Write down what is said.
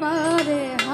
পীর